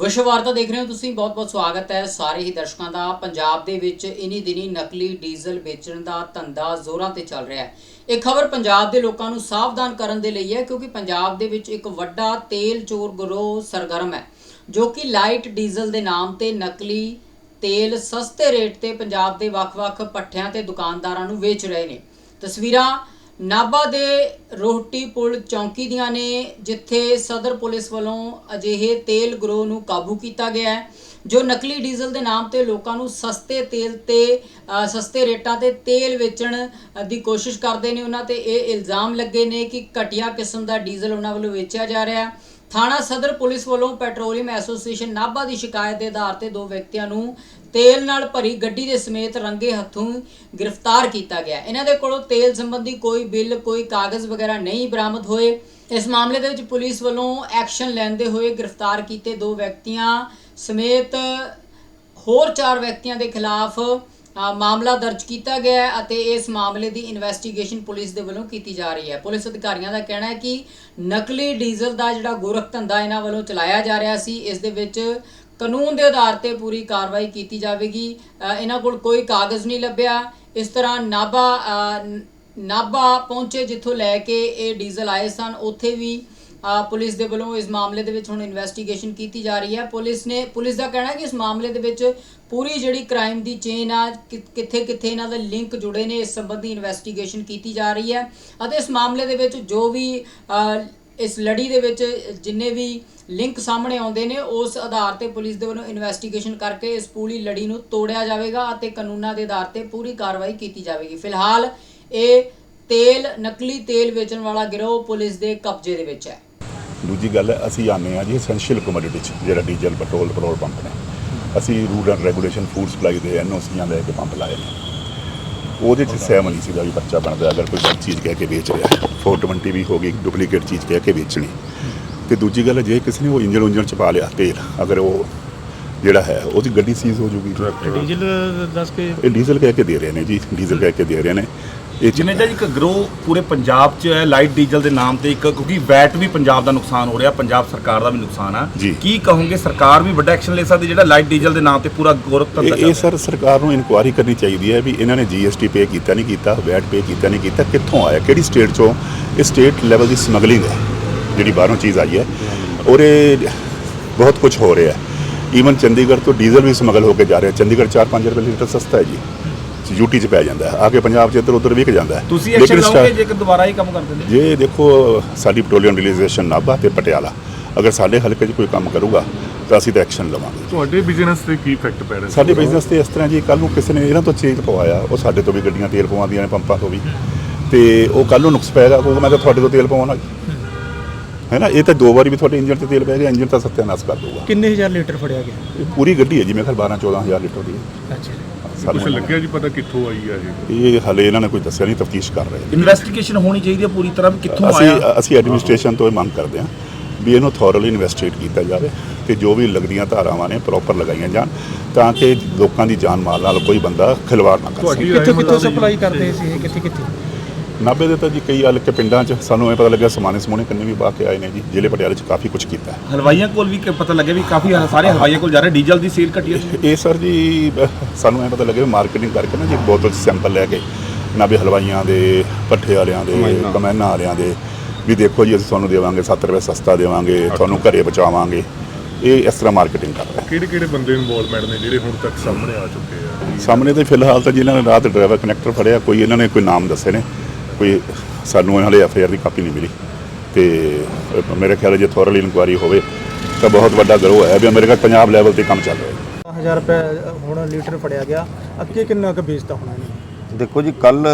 ਵਿਸ਼ਵ ਵਾਰਤਾ ਦੇਖ ਰਹੇ ਹੋ ਤੁਸੀਂ, ਬਹੁਤ-ਬਹੁਤ ਸਵਾਗਤ ਹੈ ਸਾਰੇ ਹੀ ਦਰਸ਼ਕਾਂ ਦਾ। ਪੰਜਾਬ ਦੇ ਵਿੱਚ ਇਨੀ ਦਿਨੀ ਨਕਲੀ ਡੀਜ਼ਲ ਵੇਚਣ ਦਾ ਧੰਦਾ ਜ਼ੋਰਾਂ ਤੇ ਚੱਲ ਰਿਹਾ ਹੈ। ਇਹ ਖਬਰ ਪੰਜਾਬ ਦੇ ਲੋਕਾਂ ਨੂੰ ਸਾਵਧਾਨ ਕਰਨ ਦੇ ਲਈ ਹੈ, ਕਿਉਂਕਿ ਪੰਜਾਬ ਦੇ ਵਿੱਚ ਇੱਕ ਵੱਡਾ ਤੇਲ ਚੋਰ ਗਰੋਹ ਸਰਗਰਮ ਹੈ, ਜੋ ਕਿ ਲਾਈਟ ਡੀਜ਼ਲ ਦੇ ਨਾਮ ਤੇ ਨਕਲੀ ਤੇਲ ਸਸਤੇ ਰੇਟ ਤੇ ਪੰਜਾਬ ਦੇ ਵੱਖ-ਵੱਖ ਪੱਠਿਆਂ ਤੇ ਦੁਕਾਨਦਾਰਾਂ ਨੂੰ ਵੇਚ ਰਹੇ ਨੇ। ਤਸਵੀਰਾਂ ਨਾਭਾ ਦੇ ਰੋਹਟੀ ਪੁਲ ਚੌਂਕੀ ਦੀਆਂ ਨੇ, ਜਿੱਥੇ ਸਦਰ ਪੁਲਿਸ ਵੱਲੋਂ ਅਜਿਹੇ ਤੇਲ ਗਰੋਹ ਨੂੰ ਕਾਬੂ ਕੀਤਾ ਗਿਆ ਹੈ, ਜੋ ਨਕਲੀ ਡੀਜ਼ਲ ਦੇ ਨਾਮ ਤੇ ਲੋਕਾਂ ਨੂੰ ਸਸਤੇ ਤੇਲ ਤੇ ਸਸਤੇ ਰੇਟਾਂ ਤੇ ਤੇਲ ਵੇਚਣ ਦੀ ਕੋਸ਼ਿਸ਼ ਕਰਦੇ ਨੇ ਉਹਨਾਂ ਤੇ ਇਹ ਇਲਜ਼ਾਮ ਲੱਗੇ ਨੇ ਕਿ ਘਟੀਆ ਕਿਸਮ ਦਾ ਡੀਜ਼ਲ ਉਹਨਾਂ ਵੱਲੋਂ ਵੇਚਿਆ ਜਾ ਰਿਹਾ ਹੈ। ਥਾਣਾ ਸਦਰ ਪੁਲਿਸ ਵੱਲੋਂ ਪੈਟਰੋਲੀਅਮ ਐਸੋਸੀਏਸ਼ਨ ਨਾਭਾ ਦੀ ਸ਼ਿਕਾਇਤ ਦੇ ਆਧਾਰ ਤੇ ਦੋ ਵਿਅਕਤੀਆਂ ਨੂੰ ਤੇਲ ਨਾਲ ਭਰੀ ਗੱਡੀ ਦੇ ਸਮੇਤ ਰੰਗੇ ਹੱਥੋਂ ਗ੍ਰਿਫਤਾਰ ਕੀਤਾ ਗਿਆ। ਇਹਨਾਂ ਦੇ ਕੋਲੋਂ ਤੇਲ ਸੰਬੰਧੀ ਕੋਈ ਬਿੱਲ, ਕੋਈ ਕਾਗਜ਼ ਵਗੈਰਾ ਨਹੀਂ ਬਰਾਮਦ ਹੋਏ। ਇਸ ਮਾਮਲੇ ਦੇ ਵਿੱਚ ਪੁਲਿਸ ਵੱਲੋਂ ਐਕਸ਼ਨ ਲੈਂਦੇ ਹੋਏ ਗ੍ਰਿਫਤਾਰ ਕੀਤੇ ਦੋ ਵਿਅਕਤੀਆਂ ਸਮੇਤ ਹੋਰ ਚਾਰ ਵਿਅਕਤੀਆਂ ਦੇ ਖਿਲਾਫ ਮਾਮਲਾ ਦਰਜ ਕੀਤਾ ਗਿਆ ਹੈ ਅਤੇ ਇਸ ਮਾਮਲੇ ਦੀ ਇਨਵੈਸਟੀਗੇਸ਼ਨ ਪੁਲਿਸ ਦੇ ਵੱਲੋਂ ਕੀਤੀ ਜਾ ਰਹੀ ਹੈ। ਪੁਲਿਸ ਅਧਿਕਾਰੀਆਂ ਦਾ ਕਹਿਣਾ ਹੈ ਕਿ ਨਕਲੀ ਡੀਜ਼ਲ ਦਾ ਜਿਹੜਾ ਗੋਰਖ ਧੰਦਾ ਇਹਨਾਂ ਵੱਲੋਂ ਚਲਾਇਆ ਜਾ ਰਿਹਾ ਸੀ, ਇਸ ਦੇ ਵਿੱਚ ਕਾਨੂੰਨ ਦੇ ਆਧਾਰ ਤੇ ਪੂਰੀ ਕਾਰਵਾਈ ਕੀਤੀ ਜਾਵੇਗੀ। ਇਹਨਾਂ ਕੋਲ ਕੋਈ ਕਾਗਜ਼ ਨਹੀਂ ਲੱਭਿਆ। ਇਸ ਤਰ੍ਹਾਂ ਨਾਭਾ ਅ, ਨਾਭਾ ਪਹੁੰਚੇ ਜਿੱਥੋਂ ਲੈ ਕੇ ਇਹ ਡੀਜ਼ਲ ਆਏ ਸਨ। ਉੱਥੇ ਵੀ ਪੁਲਿਸ ਦੇ ਵੱਲੋਂ ਇਸ ਮਾਮਲੇ ਦੇ ਵਿੱਚ ਹੁਣ ਇਨਵੈਸਟੀਗੇਸ਼ਨ ਕੀਤੀ ਜਾ ਰਹੀ ਹੈ। ਪੁਲਿਸ ਨੇ ਪੁਲਿਸ ਦਾ ਕਹਿਣਾ ਹੈ ਕਿ ਇਸ ਮਾਮਲੇ ਦੇ ਵਿੱਚ ਪੂਰੀ ਜਿਹੜੀ ਕ੍ਰਾਈਮ ਦੀ ਚੇਨ ਆ ਕਿੱਥੇ ਕਿੱਥੇ ਇਹਨਾਂ ਦੇ ਲਿੰਕ ਜੁੜੇ ਨੇ ਇਸ ਸੰਬੰਧੀ ਇਨਵੈਸਟੀਗੇਸ਼ਨ ਕੀਤੀ ਜਾ ਰਹੀ ਹੈ। ਅਤੇ ਇਸ ਮਾਮਲੇ ਦੇ ਵਿੱਚ ਜੋ ਵੀ ਇਸ ਲੜੀ ਦੇ ਵਿੱਚ ਜਿੰਨੇ ਵੀ ਲਿੰਕ ਸਾਹਮਣੇ ਆਉਂਦੇ ਨੇ, ਉਸ ਆਧਾਰ ਤੇ ਪੁਲਿਸ ਦੇ ਵੱਲੋਂ ਇਨਵੈਸਟੀਗੇਸ਼ਨ ਕਰਕੇ ਇਸ ਪੂਰੀ ਲੜੀ ਨੂੰ ਤੋੜਿਆ ਜਾਵੇਗਾ ਅਤੇ ਕਾਨੂੰਨਾਂ ਦੇ ਆਧਾਰ ਤੇ ਪੂਰੀ ਕਾਰਵਾਈ ਕੀਤੀ ਜਾਵੇਗੀ। ਫਿਲਹਾਲ ਇਹ ਤੇਲ, ਨਕਲੀ ਤੇਲ ਵੇਚਣ ਵਾਲਾ ਗਿਰੋਹ ਪੁਲਿਸ ਦੇ ਕਬਜ਼ੇ ਦੇ ਵਿੱਚ ਹੈ। ਦੂਜੀ ਗੱਲ ਹੈ ਅਸੀਂ ਆਨੇ ਆ ਜੀ ਐਸੈਂਸ਼ੀਅਲ ਕਮੋਡਿਟੀ ਚ, ਜਿਹੜਾ ਡੀਜ਼ਲ ਪੈਟਰੋਲ ਪੈਟਰੋਲ ਪੰਪ ਨੇ। ਅਸੀਂ rule and regulation food supply ਦੇ ਐਨਓਸੀਆਂ ਲੈ ਕੇ ਪੰਪ ਲਾਏ ਨੇ। ਉਹਦੇ ਚ ਸਹਿਮ ਨਹੀਂ ਸੀਗਾ ਵੀ ਬੱਚਾ ਬਣਦਾ ਅਗਰ ਕੋਈ ਗਲਤ ਚੀਜ਼ ਕਹਿ ਕੇ ਵੇਚ ਰਿਹਾ 420 ਵੀ ਹੋ ਗਈ ਡੁਪਲੀਕੇਟ ਚੀਜ਼ ਕਹਿ ਕੇ ਵੇਚਣੀ। ਤੇ ਦੂਜੀ ਗੱਲ ਹੈ, ਜੇ ਕਿਸੇ ਨੇ ਉਹ ਇੰਜਨ ਉਂਜਨ ਚ ਪਾ ਲਿਆ ਤੇਲ ਅਗਰ ਉਹ ਜਿਹੜਾ ਹੈ ਉਹਦੀ ਗੱਡੀ ਸੀਜ਼ ਹੋ ਜੂਗੀ। ਡੀਜ਼ਲ ਦੱਸ ਕੇ ਇਹ ਡੀਜ਼ਲ ਕਹਿ ਕੇ ਦੇ ਰਹੇ ਨੇ ਜੀ ਡੀਜ਼ਲ ਕਹਿ ਕੇ ਦੇ ਰਹੇ ਨੇ। ਇਹ ਜਿਵੇਂ ਦਾ ਇੱਕ ਗਰੋ ਪੂਰੇ ਪੰਜਾਬ 'ਚ ਹੈ ਲਾਈਟ ਡੀਜ਼ਲ ਦੇ ਨਾਮ ਤੇ ਇੱਕ ਕਿਉਂਕਿ ਵੈਟ ਵੀ ਪੰਜਾਬ ਦਾ ਨੁਕਸਾਨ ਹੋ ਰਿਹਾ ਪੰਜਾਬ ਸਰਕਾਰ ਦਾ ਵੀ ਨੁਕਸਾਨ ਆ। ਜੀ। ਕੀ ਕਹੋਗੇ ਸਰਕਾਰ ਵੀ ਵੱਡਾ ਐਕਸ਼ਨ ਲੈ ਸਕਦੀ ਜਿਹੜਾ ਲਾਈਟ ਡੀਜ਼ਲ ਦੇ ਨਾਮ ਤੇ ਪੂਰਾ ਗੋਰਖ ਧੰਦਾ ਇਹ ਇਹ ਸਰ ਸਰਕਾਰ ਨੂੰ ਇਨਕੁਆਇਰੀ ਕਰਨੀ ਚਾਹੀਦੀ ਹੈ ਵੀ ਇਹਨਾਂ ਨੇ ਜੀਐਸਟੀ ਪੇ ਕੀਤਾ ਨਹੀਂ ਕੀਤਾ ਵੈਟ ਪੇ ਕੀਤਾ ਨਹੀਂ ਕੀਤਾ ਕਿੱਥੋਂ ਆਇਆ ਕਿਹੜੀ ਸਟੇਟ ਚੋਂ? ਇਹ ਸਟੇਟ ਲੈਵਲ ਦੀ ਸਮਗਲਿੰਗ ਹੈ ਜਿਹੜੀ ਬਾਹਰੋਂ ਚੀਜ਼ ਆਈ ਹੈ। ਔਰ ਇਹ ਬਹੁਤ ਕੁਝ ਹੋ ਰਿਹਾ ਹੈ। ਈਵਨ ਚੰਡੀਗੜ੍ਹ ਤੋਂ ਡੀਜ਼ਲ ਵੀ ਸਮਗਲ ਹੋ ਕੇ ਜਾ ਰਿਹਾ ਚੰਡੀਗੜ੍ਹ 4-5 ਰੁਪਏ ਲੀਟਰ ਸਸਤਾ ਹੈ ਜੀ। ਯੂਟੀ ਚ ਪੈ ਜਾਂਦਾ ਹੈ। ਆ ਕੇ ਪੰਜਾਬ ਚ ਇੱਧਰ ਉੱਧਰ ਵਿਕ ਜਾਂਦਾ ਹੈ। ਤੁਸੀਂ ਐਕਸ਼ਨ ਲਓਗੇ ਜੇਕਰ ਦੁਬਾਰਾ ਹੀ ਕੰਮ ਕਰਦੇ ਨੇ? ਜੇ ਦੇਖੋ ਸਾਡੀ ਪੈਟਰੋਲੀਅਮ ਰਿਲੀਜ਼ੇਸ਼ਨ ਨਾਭਾ ਤੇ ਪਟਿਆਲਾ। ਅਗਰ ਸਾਡੇ ਹਲਕੇ 'ਚ ਕੋਈ ਕੰਮ ਕਰੂਗਾ ਤਾਂ ਅਸੀਂ ਤਾਂ ਐਕਸ਼ਨ ਲਵਾਂਗੇ। ਤੁਹਾਡੇ ਬਿਜ਼ਨਸ ਤੇ ਕੀ ਇਫੈਕਟ ਪੈ ਰਿਹਾ ਸਾਡੇ ਬਿਜ਼ਨਸ ਤੇ ਇਸ ਤਰ੍ਹਾਂ ਜੀ ਕੱਲ ਨੂੰ ਕਿਸੇ ਨੇ ਇਹਨਾਂ ਤੋਂ ਚੇਂਜ ਪਵਾਇਆ ਉਹ ਸਾਡੇ ਤੋਂ ਵੀ ਗੱਡੀਆਂ ਤੇਲ ਪਵਾਉਂਦੀਆਂ ਨੇ ਪੰਪਾਂ ਤੋਂ ਵੀ। ਤੇ ਉਹ ਕੱਲ ਨੂੰ ਨੁਕਸ ਪਏਗਾ ਕਹੂਗਾ ਮੈਂ ਤਾਂ ਤੁਹਾਡੇ ਤੋਂ ਤੇਲ ਪਵਾਉਣਾ ਹੈ ਨਾ? ਇਹ ਤਾਂ ਦੋ ਵਾਰੀ ਵੀ ਤੁਹਾਡੇ ਇੰਜਨ ਤੇ ਤੇਲ ਪੈ ਗਿਆ ਇੰਜਨ ਤਾਂ ਸੱਤਿਆਨਾਸ਼ ਕਰ ਦੂਗਾ ਕਿੰਨੇ ਹਜ਼ਾਰ ਲੀਟਰ ਫੜਿਆ ਗਿਆ? ਇਹ ਪੂਰੀ ਗੱਡੀ ਹੈ ਜੀ ਮੇਰੇ ਖਿਆਲ 12 14000 ਲੀਟਰ ਦੀ ਅੱਛਾ ਸਾਨੂੰ ਕੁਝ ਲੱਗਿਆ ਜੀ ਪਤਾ ਕਿੱਥੋਂ ਆਈ ਆ ਇਹ? ਇਹ ਹਲੇ ਇਹਨਾਂ ਨੇ ਕੋਈ ਦੱਸਿਆ ਨਹੀਂ ਤਫਤੀਸ਼ ਕਰ ਰਹੇ ਇਨਵੈਸਟੀਗੇਸ਼ਨ ਹੋਣੀ ਚਾਹੀਦੀ ਹੈ ਪੂਰੀ ਤਰ੍ਹਾਂ ਵੀ ਕਿੱਥੋਂ ਅਸੀਂ ਆਇਆ? ਅਸੀਂ ਐਡਮਿਨਿਸਟ੍ਰੇਸ਼ਨ ਤੋਂ ਇਹ ਮੰਗ ਕਰਦੇ ਹਾਂ ਵੀ ਇਹਨੂੰ ਥੋਰਲੀ ਇਨਵੈਸਟੀਗੇਟ ਕੀਤਾ ਜਾਵੇ ਤੇ ਜੋ ਵੀ ਲੱਗਦੀਆਂ ਧਾਰਾਵਾਂ ਨੇ ਪ੍ਰੋਪਰ ਲਗਾਈਆਂ ਜਾਣ ਤਾਂ ਕਿ ਲੋਕਾਂ ਦੀ ਜਾਨ ਮਾਲ ਨਾਲ ਕੋਈ ਬੰਦਾ ਖਿਲਵਾੜ ਨਾ ਕਰ ਸਕੇ। ਤੁਹਾਡੀ ਕਿੱਥੋਂ ਕਿੱਥੋਂ ਸਪਲਾਈ ਕਰਦੇ ਸੀ ਇਹ? ਕਿੱਥੇ ਕਿੱਥੇ? ਨਾਭੇ ਦੇ ਤਾਂ ਜੀ ਕਈ ਹਲਕੇ ਪਿੰਡਾਂ 'ਚ ਸਾਨੂੰ ਇਹ ਪਤਾ ਲੱਗਿਆ ਸਮਾਨੇ ਸਮੂਨੇ ਕੰਨੇ ਵੀ ਬਾਹ ਕੇ ਆਏ ਨੇ ਜੀ ਜ਼ਿਲ੍ਹੇ ਪਟਿਆਲੇ 'ਚ ਕਾਫੀ ਕੁਝ ਕੀਤਾ ਹੈ। ਹਲਵਾਈਆਂ ਕੋਲ ਵੀ ਕਿ ਪਤਾ ਲੱਗਿਆ ਵੀ ਕਾਫੀ ਸਾਰੇ ਹਲਵਾਈਆਂ ਕੋਲ ਜਾ ਰਹੇ ਡੀਜ਼ਲ ਦੀ ਸੇਲ ਘਟੀ ਹੈ ਇਹ ਸਰ ਜੀ ਅਹ, ਸਾਨੂੰ ਇਹ ਪਤਾ ਲੱਗਿਆ ਵੀ ਮਾਰਕੀਟਿੰਗ ਕਰਕੇ ਨਾ ਜੀ ਬੋਤਲ ਸੈਂਪਲ ਲੈ ਕੇ ਨਾਭੇ ਹਲਵਾਈਆਂ ਦੇ ਪੱਠੇ ਵਾਲਿਆਂ ਦੇ ਕਮੈਨਾ ਵਾਲਿਆਂ ਦੇ ਵੀ ਦੇਖੋ ਜੀ ਅਸੀਂ ਤੁਹਾਨੂੰ ਦੇਵਾਂਗੇ 7 ਰੁਪਏ ਸਸਤਾ ਦੇਵਾਂਗੇ ਤੁਹਾਨੂੰ ਘਰੇ ਬਚਾਵਾਂਗੇ ਇਹ ਇਸ ਤਰ੍ਹਾਂ ਮਾਰਕੀਟਿੰਗ ਕਰ ਰਹੇ। ਕਿਹੜੇ ਕਿਹੜੇ ਬੰਦੇ ਇਨਵੋਲਵਮੈਂਟ ਨੇ ਜਿਹੜੇ ਹੁਣ ਤੱਕ ਸਾਹਮਣੇ ਆ ਚੁੱਕੇ ਆ? ਸਾਹਮਣੇ ਤੇ ਫਿਲਹਾਲ ਤਾਂ ਜਿਨ੍ਹਾਂ ਨੇ ਰਾਤ ਡਰਾਈਵਰ ਕਨੈਕਟਰ ਫੜਿਆ ਕੋਈ ਇਹਨਾਂ ਨੇ ਕੋਈ ਨਾਮ ਦੱਸੇ ਨੇ। ਕੋਈ ਸਾਨੂੰ ਇਹਨਾਂ ਲਈ ਐਫਆਈਆਰ ਦੀ ਕਾਪੀ ਨਹੀਂ ਮਿਲੀ ਤੇ ਮੇਰੇ ਖਿਆਲ ਹੈ ਜੇ ਥੋਰਲੀ ਇਨਕੁਆਰੀ ਹੋਵੇ ਤਾਂ ਬਹੁਤ ਵੱਡਾ ਗਰੋਹ ਹੈ ਵੀ ਮੇਰੇ ਖਿਆਲ ਪੰਜਾਬ ਲੈਵਲ ਤੇ ਕੰਮ ਚੱਲ ਰਿਹਾ ਹੈ। 1000 ਰੁਪਏ ਹੁਣ ਲੀਟਰ ਫੜਿਆ ਗਿਆ। ਅੱਗੇ ਕਿੰਨਾ ਕੁ ਵੇਚਦਾ ਹੋਣਾ ਇਹਨੇ? ਦੇਖੋ ਜੀ ਕੱਲ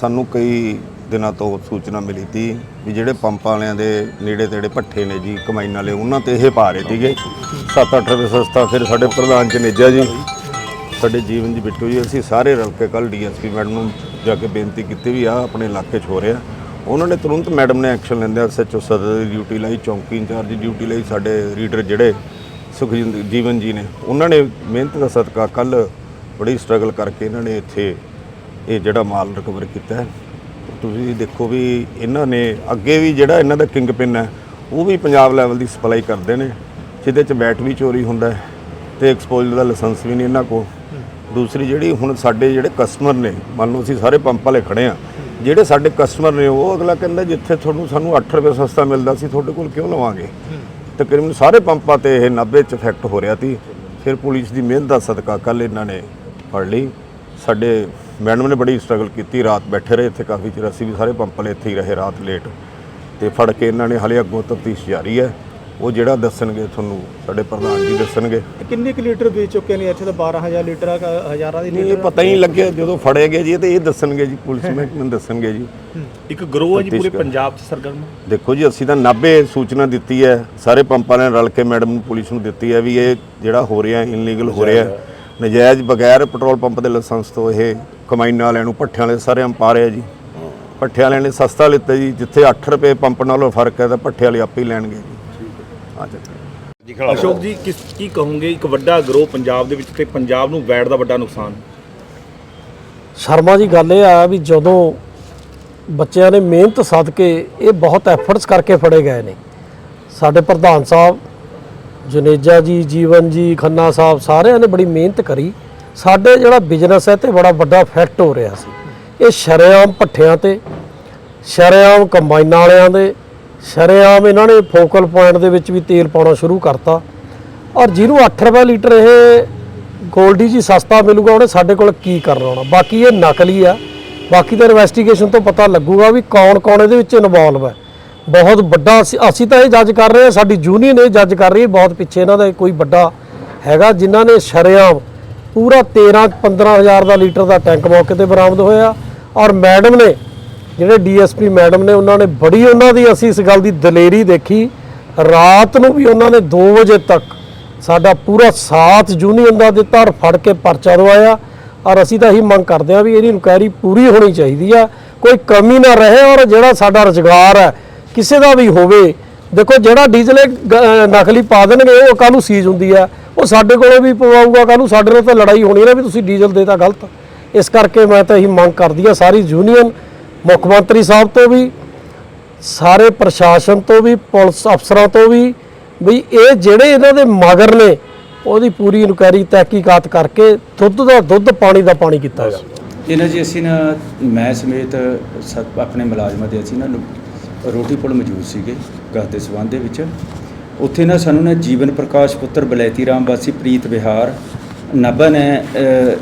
ਸਾਨੂੰ ਕਈ ਦਿਨਾਂ ਤੋਂ ਸੂਚਨਾ ਮਿਲੀ ਤੀ ਵੀ ਜਿਹੜੇ ਪੰਪ ਵਾਲਿਆਂ ਦੇ ਨੇੜੇ ਤੇੜੇ ਪੱਠੇ ਨੇ ਜੀ ਕਮਾਈਨ ਵਾਲੇ ਉਹਨਾਂ ਤੇ ਇਹ ਪਾ ਰਹੇ ਸੀਗੇ। 7-8 ਰੁਪਏ ਸਸਤਾ ਫਿਰ ਸਾਡੇ ਪ੍ਰਧਾਨ ਜਨੇਜਾ ਜੀ। ਸਾਡੇ ਜੀਵਨ ਜੀ ਬਿੱਟੂ ਜੀ ਅਸੀਂ ਸਾਰੇ ਰਲ ਕੇ ਕੱਲ ਡੀਐਸਪੀ ਮੈਡਮ ਨੂੰ ਜਾ ਕੇ ਬੇਨਤੀ ਕੀਤੀ ਵੀ ਆ ਆਪਣੇ ਇਲਾਕੇ 'ਚ ਹੋ ਰਿਹਾ। ਉਹਨਾਂ ਨੇ ਤੁਰੰਤ ਮੈਡਮ ਨੇ ਐਕਸ਼ਨ ਲੈਂਦੇ ਐਸਐਚਓ ਸਦਰ ਦੀ ਡਿਊਟੀ ਲਈ, ਚੌਂਕੀ ਇੰਚਾਰਜ ਦੀ ਡਿਊਟੀ ਲਈ, ਸਾਡੇ ਰੀਡਰ ਜਿਹੜੇ ਸੁਖਜਿੰਦਰ ਜੀਵਨ ਜੀ ਨੇ, ਉਹਨਾਂ ਨੇ ਮਿਹਨਤ ਦਾ ਸਦਕਾ ਕੱਲ ਬੜੀ ਸਟਰਗਲ ਕਰਕੇ ਇਹਨਾਂ ਨੇ ਇੱਥੇ ਇਹ ਜਿਹੜਾ ਮਾਲ ਰਿਕਵਰ ਕੀਤਾ ਹੈ। ਤੁਸੀਂ ਦੇਖੋ ਵੀ ਇਹਨਾਂ ਨੇ ਅੱਗੇ ਵੀ ਜਿਹੜਾ ਇਹਨਾਂ ਦਾ ਕਿੰਗ ਪਿਨ ਹੈ, ਉਹ ਵੀ ਪੰਜਾਬ ਲੈਵਲ ਦੀ ਸਪਲਾਈ ਕਰਦੇ ਨੇ, ਜਿਹਦੇ ਚ ਬੈਟ ਵੀ ਚੋਰੀ ਹੁੰਦਾ ਹੈ ਤੇ ਐਕਸਪੋਜ਼ਰ ਦਾ ਲਾਇਸੈਂਸ ਵੀ ਨਹੀਂ ਇਹਨਾਂ ਕੋਲ। ਦੂਸਰੀ ਜਿਹੜੀ ਹੁਣ ਸਾਡੇ ਜਿਹੜੇ ਕਸਟਮਰ ਨੇ, ਮੰਨ ਲਓ ਅਸੀਂ ਸਾਰੇ ਪੰਪ ਵਾਲੇ ਖੜੇ ਆ ਜਿਹੜੇ ਸਾਡੇ ਕਸਟਮਰ ਨੇ, ਉਹ ਅਗਲਾ ਕਹਿੰਦਾ ਜਿੱਥੇ ਤੁਹਾਨੂੰ ਸਾਨੂੰ 8 ਰੁਪਏ ਸਸਤਾ ਮਿਲਦਾ ਸੀ, ਤੁਹਾਡੇ ਕੋਲ ਕਿਉਂ ਲਵਾਂਗੇ? ਤਕਰੀਬਨ ਸਾਰੇ ਪੰਪਾਂ ਤੇ ਇਹ 90 ਚ ਇਫੈਕਟ ਹੋ ਰਿਹਾ ਸੀ। ਫਿਰ ਪੁਲਿਸ ਦੀ ਮਿਹਨਤ ਦਾ ਸਦਕਾ ਕੱਲ ਇਹਨਾਂ ਨੇ ਫੜ ਲਈ। ਸਾਡੇ ਮੈਡਮ ਨੇ ਬੜੀ ਸਟਰਗਲ ਕੀਤੀ, ਰਾਤ ਬੈਠੇ ਰਹੇ ਇੱਥੇ ਕਾਫੀ ਚਿਰ, ਅਸੀਂ ਵੀ ਸਾਰੇ ਪੰਪ ਵਾਲੇ ਇੱਥੇ ਹੀ ਰਹੇ ਰਾਤ ਲੇਟ ਤੇ ਫੜ ਕੇ ਇਹਨਾਂ ਨੇ ਹਲੇ ਅੱਗੋਂ ਤਫਤੀਸ਼ ਜਾਰੀ ਹੈ। ਉਹ ਜਿਹੜਾ ਦੱਸਣਗੇ ਤੁਹਾਨੂੰ ਸਾਡੇ ਪ੍ਰਧਾਨ ਜੀ ਦੱਸਣਗੇ। ਕਿੰਨੇ ਕੁ ਲੀਟਰ ਵੇਚ ਚੁੱਕੇ ਨੇ ਇੱਥੇ ਤਾਂ 12000 ਲੀਟਰ ਹਜ਼ਾਰਾਂ ਦੀ ਨਹੀਂ ਇਹ ਪਤਾ ਹੀ ਨਹੀਂ ਲੱਗਿਆ ਜਦੋਂ ਫੜੇ ਗਏ ਜੀ ਇਹ ਤੇ ਇਹ ਦੱਸਣਗੇ ਜੀ ਪੁਲਿਸ ਮਹਿਕਮੇ ਨੂੰ ਦੱਸਣਗੇ ਜੀ। ਇੱਕ ਗਰੋਹ ਹੈ ਜੀ ਪੂਰੇ ਪੰਜਾਬ 'ਚ ਸਰਗਰਮ ਦੇਖੋ ਜੀ ਅਸੀਂ ਤਾਂ 90 ਸੂਚਨਾ ਦਿੱਤੀ ਹੈ ਸਾਰੇ ਪੰਪਾਂ ਨੇ ਰਲ ਕੇ ਮੈਡਮ ਨੂੰ ਪੁਲਿਸ ਨੂੰ ਦਿੱਤੀ ਹੈ ਵੀ ਇਹ ਜਿਹੜਾ ਹੋ ਰਿਹਾ ਇਨਲੀਗਲ ਹੋ ਰਿਹਾ। ਨਜਾਇਜ਼ ਬਗੈਰ ਪੈਟਰੋਲ ਪੰਪ ਦੇ ਲਾਇਸੈਂਸ ਤੋਂ ਇਹ ਕਮਾਈਨ ਵਾਲਿਆਂ ਨੂੰ ਭੱਠਿਆਂ ਵਾਲੇ ਸਾਰੇ ਪਾ ਰਿਹਾ ਜੀ। ਭੱਠਿਆਂ ਵਾਲਿਆਂ ਨੇ ਸਸਤਾ ਲਿੱਤਾ ਜੀ ਜਿੱਥੇ 8 ਰੁਪਏ ਪੰਪ ਨਾਲੋਂ ਫ਼ਰਕ ਹੈ ਤਾਂ ਭੱਠੇ ਵਾਲੇ ਆਪੇ ਹੀ ਲੈਣਗੇ। ਜੀ ਅਸ਼ੋਕ ਜੀ ਕਿਸ ਕੀ ਕਹੋਗੇ ਇੱਕ ਵੱਡਾ ਗਰੋਹ ਪੰਜਾਬ ਦੇ ਵਿੱਚ ਤੇ ਪੰਜਾਬ ਨੂੰ ਵੈਟ ਦਾ ਵੱਡਾ ਨੁਕਸਾਨ? ਸ਼ਰਮਾ ਜੀ ਗੱਲ ਇਹ ਆ ਵੀ ਜਦੋਂ ਬੱਚਿਆਂ ਨੇ ਮਿਹਨਤ ਸਦਕੇ ਇਹ ਬਹੁਤ ਐਫਰਟਸ ਕਰਕੇ ਫੜੇ ਗਏ ਨੇ। ਸਾਡੇ ਪ੍ਰਧਾਨ ਸਾਹਿਬ ਜਨੇਜਾ ਜੀ ਜੀਵਨ ਜੀ ਖੰਨਾ ਸਾਹਿਬ ਸਾਰਿਆਂ ਨੇ ਬੜੀ ਮਿਹਨਤ ਕਰੀ। ਸਾਡੇ ਜਿਹੜਾ ਬਿਜ਼ਨਸ ਹੈ ਤੇ ਬੜਾ ਵੱਡਾ ਇਫੈਕਟ ਹੋ ਰਿਹਾ ਸੀ। ਇਹ ਸ਼ਰੇਆਮ ਭੱਠਿਆਂ ਤੇ ਸ਼ਰੇਆਮ ਕੰਬਾਈਨਾਂ ਵਾਲਿਆਂ ਦੇ ਸ਼ਰੇਆਮ ਇਹਨਾਂ ਨੇ ਫੋਕਲ ਪੁਆਇੰਟ ਦੇ ਵਿੱਚ ਵੀ ਤੇਲ ਪਾਉਣਾ ਸ਼ੁਰੂ ਕਰਤਾ। ਔਰ ਜਿਹਨੂੰ 8 ਰੁਪਏ ਲੀਟਰ ਇਹ ਗੋਲਡੀ ਜੀ ਸਸਤਾ ਮਿਲੂਗਾ, ਉਹਨੇ ਸਾਡੇ ਕੋਲ ਕੀ ਕਰਨਾ ਹੋਣਾ? ਬਾਕੀ ਇਹ ਨਕਲੀ ਆ। ਬਾਕੀ ਤਾਂ ਇਨਵੈਸਟੀਗੇਸ਼ਨ ਤੋਂ ਪਤਾ ਲੱਗੂਗਾ ਵੀ ਕੌਣ ਕੌਣ ਇਹਦੇ ਵਿੱਚ ਇਨਵੋਲਵ ਹੈ ਬਹੁਤ ਵੱਡਾ ਅਸੀਂ- ਅਸੀਂ ਤਾਂ ਇਹ ਜੱਜ ਕਰ ਰਹੇ ਹਾਂ ਸਾਡੀ ਯੂਨੀਅਨ ਇਹ ਜੱਜ ਕਰ ਰਹੀ ਹੈ, ਬਹੁਤ ਪਿੱਛੇ ਇਹਨਾਂ ਦਾ ਕੋਈ ਵੱਡਾ ਹੈਗਾ, ਜਿਨ੍ਹਾਂ ਨੇ ਸ਼ਰੇਆਮ ਪੂਰਾ 13 15000 ਦਾ ਲੀਟਰ ਦਾ ਟੈਂਕ ਮੌਕੇ ਤੇ ਬਰਾਮਦ ਹੋਇਆ। ਔਰ ਮੈਡਮ ਨੇ ਜਿਹੜੇ ਡੀਐਸਪੀ ਮੈਡਮ ਨੇ, ਉਹਨਾਂ ਨੇ ਬੜੀ ਉਹਨਾਂ ਦੀ ਅਸੀਂ ਇਸ ਗੱਲ ਦੀ ਦਲੇਰੀ ਦੇਖੀ। ਰਾਤ ਨੂੰ ਵੀ ਉਹਨਾਂ ਨੇ 2 ਵਜੇ ਤੱਕ ਸਾਡਾ ਪੂਰਾ ਸਾਥ ਯੂਨੀਅਨ ਦਾ ਦਿੱਤਾ ਔਰ ਫੜ ਕੇ ਪਰਚਾ ਦਵਾਇਆ। ਔਰ ਅਸੀਂ ਤਾਂ ਇਹੀ ਮੰਗ ਕਰਦੇ ਹਾਂ ਵੀ ਇਹਦੀ ਇਨਕੁਆਇਰੀ ਪੂਰੀ ਹੋਣੀ ਚਾਹੀਦੀ ਆ। ਕੋਈ ਕਮੀ ਨਾ ਰਹੇ ਔਰ ਜਿਹੜਾ ਸਾਡਾ ਰੁਜ਼ਗਾਰ ਹੈ, ਕਿਸੇ ਦਾ ਵੀ ਹੋਵੇ। ਦੇਖੋ, ਜਿਹੜਾ ਡੀਜ਼ਲ ਇਹ ਗ- ਨਕਲੀ ਪਾ ਦੇਣਗੇ, ਉਹ ਕੱਲ੍ਹ ਨੂੰ ਸੀਜ਼ ਹੁੰਦੀ ਆ। ਉਹ ਸਾਡੇ ਕੋਲੇ ਵੀ ਪਵਾਊਗਾ, ਕੱਲ੍ਹ ਨੂੰ ਸਾਡੇ ਨਾਲ ਤਾਂ ਲੜਾਈ ਹੋਣੀ ਨਾ ਵੀ ਤੁਸੀਂ ਡੀਜ਼ਲ ਦੇਤਾ ਗਲਤ। ਇਸ ਕਰਕੇ ਮੈਂ ਤਾਂ ਇਹੀ ਮੰਗ ਕਰਦੀ ਆ ਸਾਰੀ ਯੂਨੀਅਨ ਮੁੱਖ ਮੰਤਰੀ ਸਾਹਿਬ ਤੋਂ ਵੀ ਸਾਰੇ ਪ੍ਰਸ਼ਾਸਨ ਤੋਂ ਵੀ ਪੁਲਿਸ ਅਫਸਰਾਂ ਤੋਂ ਵੀ ਵੀ ਇਹ ਜਿਹੜੇ ਇਹਨਾਂ ਦੇ ਮਗਰ ਨੇ ਉਹਦੀ ਪੂਰੀ ਇਨਕੁਆਇਰੀ ਤਹਿਕੀਕਾਤ ਕਰਕੇ ਦੁੱਧ ਦਾ ਦੁੱਧ ਪਾਣੀ ਦਾ ਪਾਣੀ ਕੀਤਾ ਜਾਵੇ। ਇਹਨਾਂ ਜੀ ਅਸੀਂ ਨਾ ਮੈਂ ਸਮੇਤ ਸਭ ਆਪਣੇ ਮੁਲਾਜ਼ਮਾਂ ਦੇ ਅਸੀਂ ਨਾ ਲੁ- ਰੋਟੀ ਪੁਲ ਮੌਜੂਦ ਸੀਗੇ ਗਾਹ ਦੇ ਸਬੰਧ ਦੇ ਵਿੱਚ। ਉੱਥੇ ਨਾ ਸਾਨੂੰ ਨਾ ਜੀਵਨ ਪ੍ਰਕਾਸ਼ ਪੁੱਤਰ ਬਲੈਤੀ ਰਾਮ ਵਾਸੀ ਪ੍ਰੀਤ ਵਿਹਾਰ ਨਾਭਾ ਨੇ ਅ,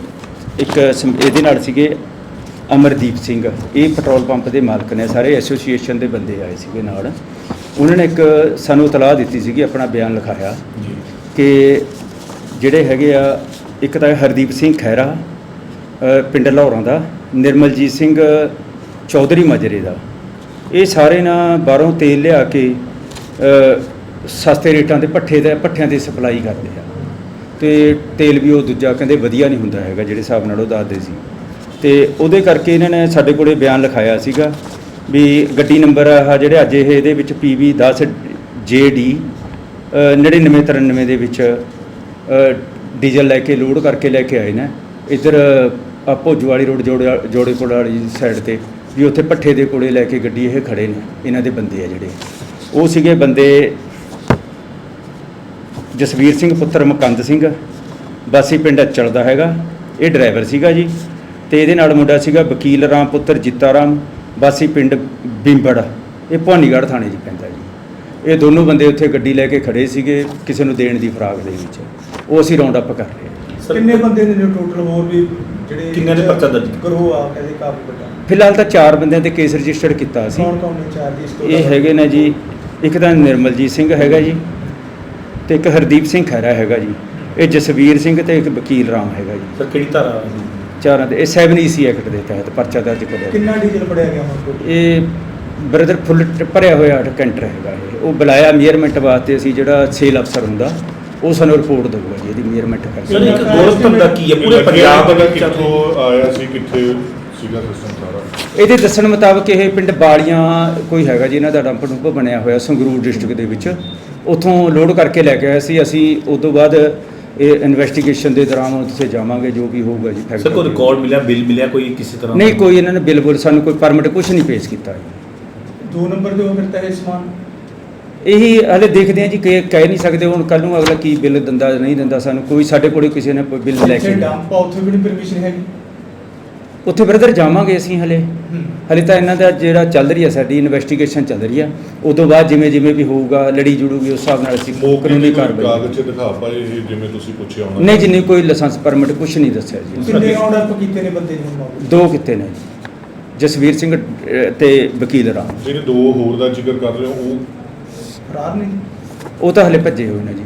ਇੱਕ ਸਮ- ਇਹਦੇ ਨਾਲ ਸੀਗੇ ਅਮਰਦੀਪ ਸਿੰਘ। ਇਹ ਪੈਟਰੋਲ ਪੰਪ ਦੇ ਮਾਲਕ ਨੇ ਸਾਰੇ ਐਸੋਸੀਏਸ਼ਨ ਦੇ ਬੰਦੇ ਆਏ ਸੀਗੇ ਨਾਲ। ਉਹਨਾਂ ਨੇ ਇੱਕ ਸਾਨੂੰ ਇਤਲਾਹ ਦਿੱਤੀ ਸੀਗੀ ਆਪਣਾ ਬਿਆਨ ਲਿਖਾਇਆ ਕਿ ਜਿਹੜੇ ਹੈਗੇ ਆ ਇੱਕ ਤਾਂ ਹਰਦੀਪ ਸਿੰਘ ਖਹਿਰਾ ਅ, ਪਿੰਡ ਲਾਹੌਰਾਂ ਦਾ ਨਿਰਮਲਜੀਤ ਸਿੰਘ ਚੌਧਰੀ ਮਾਜਰੇ ਦਾ। ਇਹ ਸਾਰੇ ਨਾ ਬਾਹਰੋਂ ਤੇਲ ਲਿਆ ਕੇ ਸਸਤੇ ਰੇਟਾਂ ਤੇ ਪੱਠੇ ਦੇ ਪੱਠਿਆਂ ਦੀ ਸਪਲਾਈ ਕਰਦੇ ਆ। ਤੇ ਤੇਲ ਵੀ ਉਹ ਦੂਜਾ ਕਹਿੰਦੇ ਵਧੀਆ ਨਹੀਂ ਹੁੰਦਾ ਹੈਗਾ ਜਿਹੜੇ ਹਿਸਾਬ ਨਾਲ ਉਹ ਦੱਸਦੇ ਸੀ। ਤੇ ਉਹਦੇ ਕਰਕੇ ਇਹਨਾਂ ਨੇ ਸਾਡੇ ਕੋਲੇ ਬਿਆਨ ਲਿਖਾਇਆ ਸੀਗਾ ਵੀ ਗੱਡੀ ਨੰਬਰ ਆ ਜਿਹੜੇ ਅੱਜ ਇਹ ਇਹਦੇ ਵਿੱਚ PV 10 JD 9993 ਦੇ ਵਿੱਚ ਡੀਜ਼ਲ ਲੈ ਕੇ ਲੋਡ ਕਰਕੇ ਲੈ ਕੇ ਆਏ ਨੇ। ਇੱਧਰ ਅ, ਭੋਜੂ ਵਾਲੀ ਰੋਡ ਜੋੜੇ ਜੋੜੇ ਕੋਲ ਵਾਲੀ ਸਾਈਡ ਤੇ ਵੀ ਉੱਥੇ ਪੱਠੇ ਦੇ ਕੋਲੇ ਲੈ ਕੇ ਗੱਡੀ ਇਹ ਖੜੇ ਨੇ ਇਹਨਾਂ ਦੇ ਬੰਦੇ ਆ ਜਿਹੜੇ। ਉਹ ਸੀਗੇ ਬੰਦੇ ਜਸਵੀਰ ਸਿੰਘ ਪੁੱਤਰ ਮਕੰਦ ਸਿੰਘ। ਵਾਸੀ ਪਿੰਡ ਅਚਲ ਦਾ ਹੈਗਾ। ਇਹ ਡਰਾਈਵਰ ਸੀਗਾ ਜੀ। ਤੇ ਇਹਦੇ ਨਾਲ ਮੁੰਡਾ ਸੀਗਾ ਵਕੀਲ ਰਾਮ ਪੁੱਤਰ ਜਿੱਤਾ ਰਾਮ ਵਾਸੀ ਪਿੰਡ ਬਿੰਬੜ ਇਹ ਭਵਾਨੀਗੜ੍ਹ ਥਾਣੇ 'ਚ ਪੈਂਦਾ ਜੀ। ਇਹ ਦੋਨੋਂ ਬੰਦੇ ਉੱਥੇ ਗੱਡੀ ਲੈ ਕੇ ਖੜੇ ਸੀਗੇ ਕਿਸੇ ਨੂੰ ਦੇਣ ਦੀ ਫਰਾਗ ਦੇ ਵਿੱਚ। ਉਹ ਅਸੀਂ ਰਾਉਂਡ ਅਪ ਕਰ ਰਹੇ ਹਾਂ। ਕਿੰਨੇ ਬੰਦੇ ਨੇ ਟੋਟਲ ਹੋਰ ਵੀ ਜਿਹੜੇ ਕਿੰਨੇ ਦੇ ਪਰਚਾ ਦਰਜ? ਗਰੋਹ ਆ ਕਹਿੰਦੇ ਕਾਫੀ ਵੱਡਾ। ਫਿਲਹਾਲ ਤਾਂ ਚਾਰ ਬੰਦਿਆਂ ਤੇ ਕੇਸ ਰਜਿਸਟਰਡ ਕੀਤਾ ਸੀ ਕੌਣ ਕੌਣ ਨੇ ਚਾਰ ਦੀ ਇਸ ਤੋਂ ਇਹ ਹੈਗੇ ਨੇ ਜੀ ਇੱਕ ਤਾਂ ਨਿਰਮਲਜੀਤ ਸਿੰਘ ਹੈਗਾ ਜੀ ਤੇ ਇੱਕ ਹਰਦੀਪ ਸਿੰਘ ਖਹਿਰਾ ਹੈਗਾ ਜੀ। ਇਹ ਜਸਵੀਰ ਸਿੰਘ ਤੇ ਇੱਕ ਵਕੀਲ ਰਾਮ ਹੈਗਾ ਜੀ। ਸਰ ਕਿਹੜੀ ਧਾਰਾ ਚਾਰਾਂ ਦੇ ਇਹ 7 ਈਸੀ ਐਕਟ ਦੇ ਤਹਿਤ ਪਰਚਾ ਦਰਜ ਕਰਿਆ ਕਿੰਨਾ ਡੀਜ਼ਲ ਫੜਿਆ ਗਿਆ ਹੁਣ? ਕੋਲ ਇਹ ਬ੍ਰਦਰ ਫੁੱਲ ਟ- ਭਰਿਆ ਹੋਇਆ ਕੈਂਟਰ ਹੈਗਾ ਇਹ। ਉਹ ਬੁਲਾਇਆ ਮੇਅਰਮੈਂਟ ਵਾਸਤੇ ਅਸੀਂ ਜਿਹੜਾ ਸੇਲ ਅਫਸਰ ਹੁੰਦਾ ਉਹ ਸਾਨੂੰ ਰਿਪੋਰਟ ਦੇਊਗਾ ਜੀ ਇਹਦੀ ਮੇਅਰਮੈਂਟ ਸਰ ਕਰਕੇ ਇੱਕ ਗੋਲਕ ਧੰਦਾ ਕੀ ਹੈ? ਪੂਰੇ ਪੰਜਾਬ ਦੇ ਵਿੱਚ ਕਿੱਥੋਂ ਆਇਆ ਸੀ ਕਿੱਥੇ ਸੀਗਾ ਸਿਸਟਮ ਸਾਰਾ? ਇਹਦੇ ਦੱਸਣ ਮੁਤਾਬਕ ਇਹ ਪਿੰਡ ਬਾਲੀਆਂ ਕੋਈ ਹੈਗਾ ਜੀ ਇਹਨਾਂ ਦਾ ਡੰਪ ਡੁੰਪ ਬਣਿਆ ਹੋਇਆ ਸੰਗਰੂਰ ਡਿਸਟ੍ਰਿਕਟ ਦੇ ਵਿੱਚ। ਉੱਥੋਂ ਲੋਡ ਕਰਕੇ ਲੈ ਕੇ ਆਏ ਸੀ ਅਸੀਂ ਉਸ ਤੋਂ ਬਾਅਦ ਇਹ ਇਨਵੈਸਟੀਗੇਸ਼ਨ ਦੇ ਦੌਰਾਨ ਉੱਥੇ ਜਾਵਾਂਗੇ ਜੋ ਵੀ ਹੋਊਗਾ ਜੀ ਸਰ ਕੋਈ। ਰਿਕਾਰਡ ਮਿਲਿਆ ਬਿੱਲ ਮਿਲਿਆ ਕੋਈ ਕਿਸੇ ਤਰ੍ਹਾਂ? ਨਹੀਂ ਕੋਈ ਇਹਨਾਂ ਨੇ ਬਿੱਲ ਬੁੱਲ ਸਾਨੂੰ ਕੋਈ ਪਰਮਿਟ ਕੁਝ ਨਹੀਂ ਪੇਸ਼ ਕੀਤਾ ਜੀ। ਦੋ ਨੰਬਰ ਦੇ ਹੋ ਫਿਰ ਤਾਂ ਇਹ ਸਮਾਨ। ਇਹੀ ਹਲੇ ਦੇਖਦੇ ਆ ਜੀ ਕਿ ਕਹਿ ਨਹੀਂ ਸਕਦੇ ਹੁਣ ਕੱਲ ਨੂੰ ਅਗਲਾ ਕੀ ਬਿੱਲ ਦਿੰਦਾ ਨਹੀਂ ਦਿੰਦਾ ਸਾਨੂੰ ਕੋਈ ਸਾਡੇ ਕੋਲੇ ਕਿਸੇ ਨੇ ਬਿੱਲ ਲੈ ਕੇ ਡੰਪ ਆ ਉੱਥੇ ਵੀ ਨਹੀਂ ਪਰਮਿਸ਼ਨ ਹੈਗੀ। ਉੱਥੇ ਬ੍ਰਦਰ ਜਾਵਾਂਗੇ ਅਸੀਂ ਹਲੇ। ਹਲੇ ਤਾਂ ਇਹਨਾਂ ਦਾ ਜਿਹੜਾ ਚੱਲ ਰਹੀ ਹੈ ਸਾਡੀ ਇਨਵੈਸਟੀਗੇਸ਼ਨ ਚੱਲ ਰਹੀ ਆ। ਉਦੋਂ ਬਾਅਦ ਜਿਵੇਂ ਜਿਵੇਂ ਵੀ ਹੋਊਗਾ ਲੜੀ ਜੁੜੂਗੀ ਉਸ ਹਿਸਾਬ ਨਾਲ ਅਸੀਂ ਕਾਨੂੰਨੀ ਕਾਰਵਾਈ ਕਾਗਜ਼ 'ਚ ਦਿਖਾ ਪਾਏ ਇਹ ਜਿਵੇਂ ਤੁਸੀਂ ਪੁੱਛਿਆ ਹੋਣਾ। ਨਹੀਂ ਜੀ ਨਹੀਂ ਕੋਈ ਲਾਇਸੈਂਸ ਪਰਮਿਟ ਕੁਝ ਨਹੀਂ ਦੱਸਿਆ ਜੀ। ਕਿੰਨੇ ਰਾਉਂਡ ਅਪ ਕੀਤੇ ਨੇ ਬੰਦੇ ਨੇ ਦੋ ਕਿਤੇ ਨੇ ਜੀ। ਜਸਵੀਰ ਸਿੰਘ ਤੇ ਵਕੀਲ ਰਾਮ। ਜਿਹੜੇ ਦੋ ਹੋਰ ਦਾ ਜ਼ਿਕਰ ਕਰ ਰਹੇ ਹੋ ਉਹ ਫਰਾਰ ਨੇ ਉਹ ਤਾਂ ਹਲੇ ਭੱਜੇ ਹੋਏ ਨੇ ਜੀ।